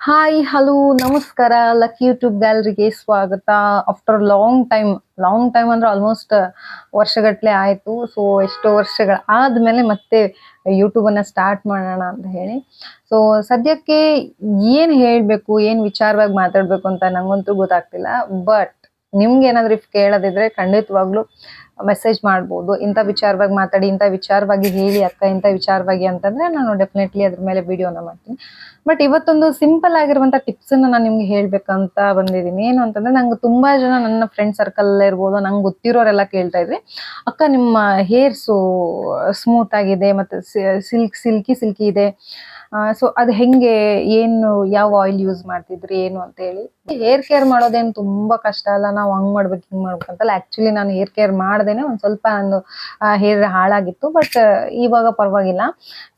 Hi hello ನಮಸ್ಕಾರ. Lucky YouTube ಗ್ಯಾಲರಿಗೆ ಸ್ವಾಗತ. After long time long time ಅಂದ್ರೆ ಆಲ್ಮೋಸ್ಟ್ ವರ್ಷಗಟ್ಲೆ ಆಯ್ತು. ಸೊ ಎಷ್ಟೋ ವರ್ಷಗಳ ಆದ್ಮೇಲೆ ಮತ್ತೆ ಯೂಟ್ಯೂಬ್ ಅನ್ನ ಸ್ಟಾರ್ಟ್ ಮಾಡೋಣ ಅಂತ ಹೇಳಿ. ಸೊ ಸದ್ಯಕ್ಕೆ ಏನ್ ಹೇಳ್ಬೇಕು, ಏನ್ ವಿಚಾರವಾಗಿ ಮಾತಾಡ್ಬೇಕು ಅಂತ ನಂಗಂತೂ ಗೊತ್ತಾಗ್ತಿಲ್ಲ. ಬಟ್ ನಿಮ್ಗೆ ಏನಾದ್ರು ಇಫ್ ಕೇಳೋದಿದ್ರೆ ಖಂಡಿತವಾಗ್ಲೂ ಮೆಸೇಜ್ ಮಾಡ್ಬೋದು. ಇಂಥ ವಿಚಾರವಾಗಿ ಮಾತಾಡಿ, ಇಂಥ ವಿಚಾರವಾಗಿ ಹೇಳಿ ಅಕ್ಕ, ಇಂಥ ವಿಚಾರವಾಗಿ ಅಂತಂದ್ರೆ ನಾನು ಡೆಫಿನೆಟ್ಲಿ ಅದ್ರ ಮೇಲೆ ವಿಡಿಯೋನ ಮಾಡ್ತೀನಿ. ಬಟ್ ಇವತ್ತೊಂದು ಸಿಂಪಲ್ ಆಗಿರುವಂತ ಟಿಪ್ಸ್ ನಾನು ನಿಮ್ಗೆ ಹೇಳ್ಬೇಕಂತ ಬಂದಿದ್ದೀನಿ. ಏನು ಅಂತಂದ್ರೆ ನಂಗೆ ತುಂಬಾ ಜನ ನನ್ನ ಫ್ರೆಂಡ್ ಸರ್ಕಲ್ ಇರ್ಬೋದು, ನಂಗೆ ಗೊತ್ತಿರೋರೆಲ್ಲ ಕೇಳ್ತಾ ಇದ್ರಿ. ಅಕ್ಕ, ನಿಮ್ಮ ಹೇರ್ಸು ಸ್ಮೂತ್ ಆಗಿದೆ, ಮತ್ತೆ ಸಿಲ್ಕ್ ಸಿಲ್ಕಿ ಸಿಲ್ಕಿ ಇದೆ. ಸೊ ಅದು ಹೆಂಗೆ, ಏನು, ಯಾವ ಆಯಿಲ್ ಯೂಸ್ ಮಾಡ್ತಿದ್ರಿ, ಏನು ಅಂತ ಹೇಳಿ. ಹೇರ್ ಕೇರ್ ಮಾಡೋದೇನು ತುಂಬಾ ಕಷ್ಟ ಅಲ್ಲ, ನಾವು ಹಂಗ್ ಮಾಡ್ಬೇಕು, ಹಿಂಗ್ ಮಾಡ್ಬೇಕು ಅಂತಲ್ಲ. ಆಕ್ಚುಲಿ ನಾನು ಹೇರ್ ಕೇರ್ ಮಾಡ್ದೇನೆ, ಒಂದ್ ಸ್ವಲ್ಪ ನಂದು ಹೇರ್ ಹಾಳಾಗಿತ್ತು ಬಟ್ ಇವಾಗ ಪರವಾಗಿಲ್ಲ.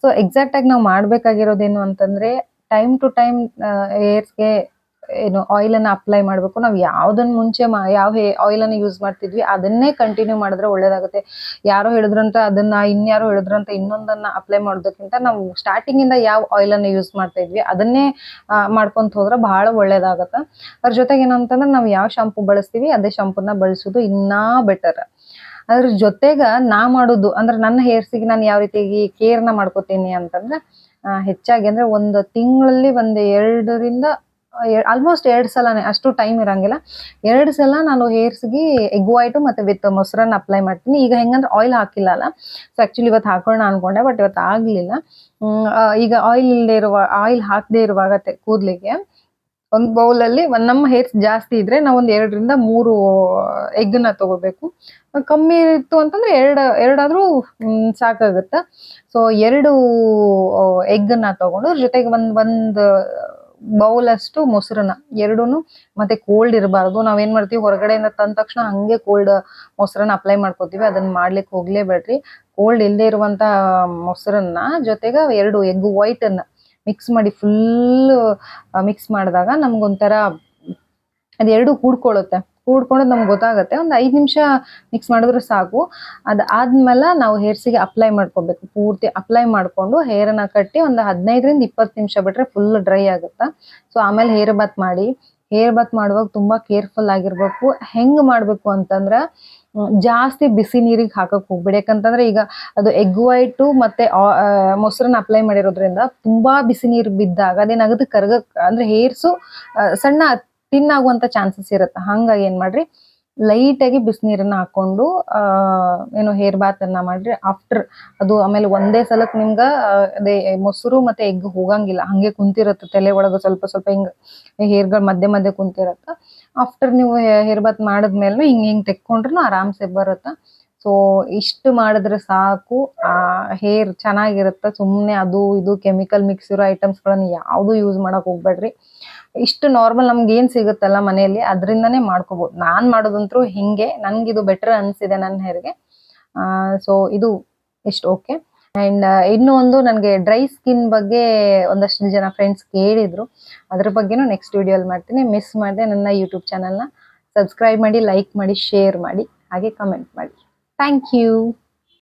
ಸೊ ಎಕ್ಸಾಕ್ಟ್ ಆಗಿ ನಾವು ಮಾಡ್ಬೇಕಾಗಿರೋದೇನು ಅಂತಂದ್ರೆ ಟೈಮ್ ಟು ಟೈಮ್ ಹೇರ್ಸ್ಗೆ ಏನು ಆಯಿಲ್ ಅನ್ನ ಅಪ್ಲೈ ಮಾಡಬೇಕು. ನಾವು ಯಾವ್ದನ್ನ ಮುಂಚೆ ಯಾವ ಆಯಿಲ್ ಅನ್ನ ಯೂಸ್ ಮಾಡ್ತಿದ್ವಿ, ಅದನ್ನೇ ಕಂಟಿನ್ಯೂ ಮಾಡಿದ್ರೆ ಒಳ್ಳೇದಾಗುತ್ತೆ. ಯಾರೋ ಹೇಳಿದ್ರಂತ ಅದನ್ನ ಇನ್ಯಾರೋ ಹೇಳಿದ್ರಂತ ಇನ್ನೊಂದನ್ನ ಅಪ್ಲೈ ಮಾಡೋದಕ್ಕಿಂತ ನಾವು ಸ್ಟಾರ್ಟಿಂಗ್ ಇಂದ ಯಾವ ಆಯಿಲ್ ಅನ್ನ ಯೂಸ್ ಮಾಡ್ತಾ ಇದ್ವಿ, ಅದನ್ನೇ ಮಾಡ್ಕೊಂತ ಹೋದ್ರೆ ಬಹಳ ಒಳ್ಳೇದಾಗತ್ತೆ. ಅದ್ರ ಜೊತೆಗೆ ಏನಂತಂದ್ರೆ ನಾವು ಯಾವ ಶಾಂಪು ಬಳಸ್ತೀವಿ, ಅದೇ ಶಾಂಪೂನ ಬಳಸೋದು ಇನ್ನಾ ಬೆಟರ್ ಅದ್ರ ಜೊತೆಗ ನಾ ಮಾಡೋದು, ಅಂದ್ರೆ ನನ್ನ ಹೇರ್ಸಿಗೆ ನಾನು ಯಾವ ರೀತಿಯಾಗಿ ಕೇರ್ನ ಮಾಡ್ಕೋತೀನಿ ಅಂತಂದ್ರೆ ಹೆಚ್ಚಾಗಿ ಅಂದ್ರೆ ಒಂದು ತಿಂಗಳಲ್ಲಿ ಒಂದು ಎರಡರಿಂದ ಆಲ್ಮೋಸ್ಟ್ ಎರಡು ಸಲನೇ, ಅಷ್ಟು ಟೈಮ್ ಇರಂಗಿಲ್ಲ. ಎರಡು ಸಲ ನಾನು ಹೇರ್ಸ್ಗೆ ಎಗ್ ವೈಟು ಮತ್ತೆ ವಿತ್ ಮೊಸರನ್ನ ಅಪ್ಲೈ ಮಾಡ್ತೀನಿ. ಈಗ ಹೆಂಗಂದ್ರೆ ಆಯಿಲ್ ಹಾಕಿಲ್ಲ ಅಲ್ಲ. ಸೊ ಆಕ್ಚುಲಿ ಇವತ್ತು ಹಾಕೋಣ ಅನ್ಕೊಂಡೆ ಬಟ್ ಇವತ್ತು ಆಗಲಿಲ್ಲ. ಈಗ ಆಯಿಲ್ ಇಲ್ಲದೆ ಇರುವ ಆಯಿಲ್ ಹಾಕದೇ ಇರುವಾಗ ಕೂದಲಿಗೆ ಒಂದು ಬೌಲಲ್ಲಿ ಒಂದು ನಮ್ಮ ಹೇರ್ಸ್ ಜಾಸ್ತಿ ಇದ್ರೆ ನಾವು ಒಂದು ಎರಡರಿಂದ ಮೂರು ಎಗ್ನ ತಗೋಬೇಕು. ಕಮ್ಮಿ ಇತ್ತು ಅಂತಂದ್ರೆ ಎರಡು, ಎರಡಾದ್ರೂ ಸಾಕಾಗುತ್ತೆ. ಸೊ ಎರಡು ಎಗ್ನ ತಗೊಂಡು ಜೊತೆಗೆ ಒಂದ್ ಒಂದ್ ಬೌಲ್ ಅಷ್ಟು ಮೊಸರನ್ನ ಎರಡೂನು ಮತ್ತೆ ಕೋಲ್ಡ್ ಇರಬಾರ್ದು. ನಾವೇನ್ ಮಾಡ್ತೀವಿ? ಹೊರಗಡೆಯಿಂದ ತಂದ ತಕ್ಷಣ ಹಂಗೆ ಕೋಲ್ಡ್ ಮೊಸರನ್ನ ಅಪ್ಲೈ ಮಾಡ್ಕೋತೀವಿ. ಅದನ್ನ ಮಾಡ್ಲಿಕ್ಕೆ ಹೋಗ್ಲೇಬೇಡ್ರಿ. ಕೋಲ್ಡ್ ಇಲ್ಲದೆ ಇರುವಂತ ಮೊಸರನ್ನ ಜೊತೆಗೆ ಎರಡು ಎಗ್ ವೈಟ್ ಅನ್ನ ಮಿಕ್ಸ್ ಮಾಡಿ ಫುಲ್ ಮಿಕ್ಸ್ ಮಾಡಿದಾಗ ನಮ್ಗೊಂಥರ ಅದೆರಡು ಕೂಡ್ಕೊಳ್ಳುತ್ತೆ ಕೂಡ್ಕೊಂಡು ನಮ್ಗೆ ಗೊತ್ತಾಗುತ್ತೆ. ಒಂದು ಐದು ನಿಮಿಷ ಮಿಕ್ಸ್ ಮಾಡಿದ್ರೆ ಸಾಕು. ಅದಾದ್ಮೇಲೆ ನಾವು ಹೇರ್ಸಿಗೆ ಅಪ್ಲೈ ಮಾಡ್ಕೋಬೇಕು. ಪೂರ್ತಿ ಅಪ್ಲೈ ಮಾಡ್ಕೊಂಡು ಹೇರನ್ನ ಕಟ್ಟಿ ಒಂದು ಹದಿನೈದರಿಂದ ಇಪ್ಪತ್ತು ನಿಮಿಷ ಬಿಟ್ರೆ ಫುಲ್ ಡ್ರೈ ಆಗುತ್ತಾ? ಸೊ ಆಮೇಲೆ ಹೇರ್ ಬಾತ್ ಮಾಡಿ. ಹೇರ್ ಬಾತ್ ಮಾಡುವಾಗ ತುಂಬಾ ಕೇರ್ಫುಲ್ ಆಗಿರ್ಬೇಕು. ಹೆಂಗ್ ಮಾಡಬೇಕು ಅಂತಂದ್ರ ಜಾಸ್ತಿ ಬಿಸಿ ನೀರಿಗೆ ಹಾಕಕ್ ಹೋಗ್ಬೇಡಿ. ಯಾಕಂತಂದ್ರೆ ಈಗ ಅದು ಎಗ್ ವೈಟು ಮತ್ತೆ ಮೊಸರನ್ನ ಅಪ್ಲೈ ಮಾಡಿರೋದ್ರಿಂದ ತುಂಬಾ ಬಿಸಿ ನೀರು ಬಿದ್ದಾಗ ಅದೇನಾಗುತ್ತೆ ಕರ್ಗ ಅಂದ್ರೆ ಹೇರ್ಸು ಸಣ್ಣ ತಿನ್ ಆಗುವಂತ ಚಾನ್ಸಸ್ ಇರುತ್ತೆ. ಹಂಗಾಗಿ ಏನ್ ಮಾಡ್ರಿ? ಲೈಟ್ ಆಗಿ ಬಿಸಿನೀರನ್ನ ಹಾಕೊಂಡು ಏನು ಹೇರ್ ಬಾತ್ ಅನ್ನ ಮಾಡ್ರಿ. ಆಫ್ಟರ್ ಅದು ಆಮೇಲೆ ಒಂದೇ ಸಲಕ್ ನಿಮ್ಗ ಅದೇ ಮೊಸರು ಮತ್ತೆ ಎಗ್ ಹೋಗಂಗಿಲ್ಲ. ಹಂಗೆ ಕುಂತಿರತ್ತೆ. ತಲೆ ಒಳಗ ಸ್ವಲ್ಪ ಸ್ವಲ್ಪ ಹಿಂಗ ಹೇರ್ಗಳು ಮಧ್ಯೆ ಮಧ್ಯೆ ಕುಂತಿರತ್ತ. ಆಫ್ಟರ್ ನೀವು ಹೇರ್ ಬಾತ್ ಮಾಡಿದ್ಮೇಲೆ ಹಿಂಗ್ ಹಿಂಗ್ ತೆಕ್ಕೊಂಡ್ರು ಆರಾಮ್ಸೆ ಬರುತ್ತ. ಸೊ ಇಷ್ಟು ಮಾಡಿದ್ರೆ ಸಾಕು. ಆ ಹೇರ್ ಚೆನ್ನಾಗಿರುತ್ತೆ. ಸುಮ್ಮನೆ ಅದು ಇದು ಕೆಮಿಕಲ್ ಮಿಕ್ಸ್ ಇರೋ ಐಟಮ್ಸ್ಗಳನ್ನ ಯಾವುದು ಯೂಸ್ ಮಾಡಕ್ ಹೋಗ್ಬೇಡ್ರಿ. ಇಷ್ಟು ನಾರ್ಮಲ್ ನಮ್ಗೆ ಏನು ಸಿಗುತ್ತಲ್ಲ ಮನೆಯಲ್ಲಿ ಅದರಿಂದನೇ ಮಾಡ್ಕೋಬಹುದು ನಾನು ಮಾಡೋದಂತರೂ ಹಿಂಗೆ. ನನ್ಗೆ ಇದು ಬೆಟರ್ ಅನ್ಸಿದೆ ನನ್ನ ಹೇರ್ಗೆ ಸೊ ಇದು ಇಷ್ಟು ಓಕೆ ಅಂಡ್ ಇನ್ನೂ ಒಂದು ನನಗೆ ಡ್ರೈ ಸ್ಕಿನ್ ಬಗ್ಗೆ ಒಂದಷ್ಟು ಜನ ಫ್ರೆಂಡ್ಸ್ ಕೇಳಿದ್ರು. ಅದ್ರ ಬಗ್ಗೆನೂ ನೆಕ್ಸ್ಟ್ ವಿಡಿಯೋಲಿ ಮಾಡ್ತೀನಿ. ಮಿಸ್ ಮಾಡಿದೆ ನನ್ನ ಯೂಟ್ಯೂಬ್ ಚಾನಲ್ನ ಸಬ್ಸ್ಕ್ರೈಬ್ ಮಾಡಿ ಲೈಕ್ ಮಾಡಿ ಶೇರ್ ಮಾಡಿ. ಹಾಗೆ ಕಮೆಂಟ್ ಮಾಡಿ. Thank you.